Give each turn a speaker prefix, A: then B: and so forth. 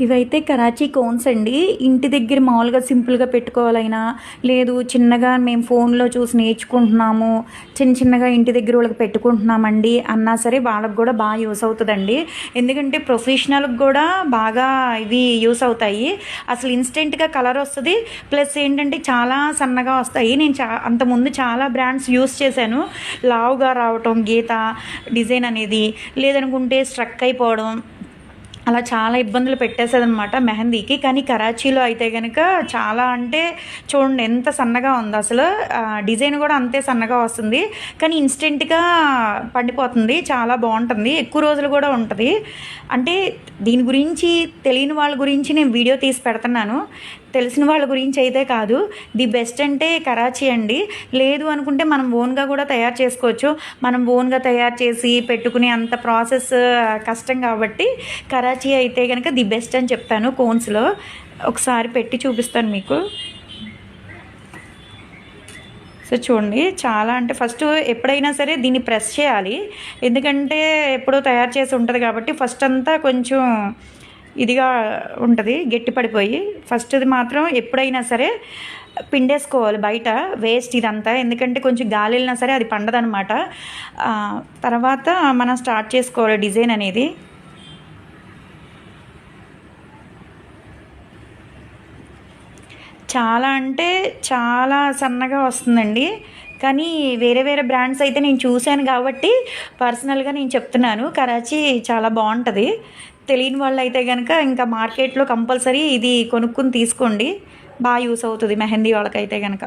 A: ఇవైతే కరాచీ కోన్స్ అండి. ఇంటి దగ్గర మామూలుగా సింపుల్గా పెట్టుకోవాలైనా లేదు చిన్నగా మేము ఫోన్లో చూసి నేర్చుకుంటున్నాము చిన్న చిన్నగా ఇంటి దగ్గర వాళ్ళకి పెట్టుకుంటున్నామండి అన్నా సరే వాళ్ళకి కూడా బాగా యూస్ అవుతుందండి. ఎందుకంటే ప్రొఫెషనల్కి కూడా బాగా ఇవి యూస్ అవుతాయి. అసలు ఇన్స్టెంట్గా కలర్ వస్తుంది ప్లస్ ఏంటంటే చాలా సన్నగా వస్తాయి. నేను చా అంతకుముందు చాలా బ్రాండ్స్ యూస్ చేశాను. లావుగా రావటం గీత డిజైన్ అనేది. లేదనుకుంటే స్ట్రక్ అయిపోవడం అలా చాలా ఇబ్బందులు పెట్టేసేదనమాట మెహందీకి. కానీ కరాచీలో అయితే కనుక చాలా అంటే చూడండి ఎంత సన్నగా ఉంది అసలు. డిజైన్ కూడా అంతే సన్నగా వస్తుంది. కానీ ఇన్స్టెంట్గా పండిపోతుంది. చాలా బాగుంటుంది. ఎక్కువ రోజులు కూడా ఉంటుంది. అంటే దీని గురించి తెలియని వాళ్ళ గురించి నేను వీడియో తీసి పెడుతున్నాను. తెలిసిన వాళ్ళ గురించి అయితే కాదు. ది బెస్ట్ అంటే కరాచీ అండి. లేదు అనుకుంటే మనం ఓన్గా కూడా తయారు చేసుకోవచ్చు. మనం ఓన్గా తయారు చేసి పెట్టుకునే అంత ప్రాసెస్ కష్టం కాబట్టి కరాచీ అయితే కనుక ది బెస్ట్ అని చెప్తాను కోన్స్లో. ఒకసారి పెట్టి చూపిస్తాను మీకు. సో చూడండి చాలా అంటే ఫస్ట్ ఎప్పుడైనా సరే దీన్ని ప్రెస్ చేయాలి. ఎందుకంటే ఎప్పుడో తయారు చేసి ఉంటుంది కాబట్టి ఫస్ట్ అంతా కొంచెం ఇదిగా ఉంటుంది గట్టి పడిపోయి ఫస్ట్ది మాత్రం ఎప్పుడైనా సరే పిండేసుకోవాలి బయట వేస్ట్ ఇదంతా. ఎందుకంటే కొంచెం గాలి వెళ్ళినా సరే అది పండదనమాట తర్వాత మనం స్టార్ట్ చేసుకోవాలి డిజైన్ అనేది. చాలా అంటే చాలా సన్నగా వస్తుందండి. కానీ వేరే వేరే బ్రాండ్స్ అయితే నేను చూశాను కాబట్టి పర్సనల్గా నేను చెప్తున్నాను. కరాచీ చాలా బాగుంటుంది. తెలియని వాళ్ళు అయితే కనుక ఇంకా మార్కెట్లో కంపల్సరీ ఇది కొనుక్కుని తీసుకోండి. బాగా యూస్ అవుతుంది మెహందీ వాళ్ళకైతే కనుక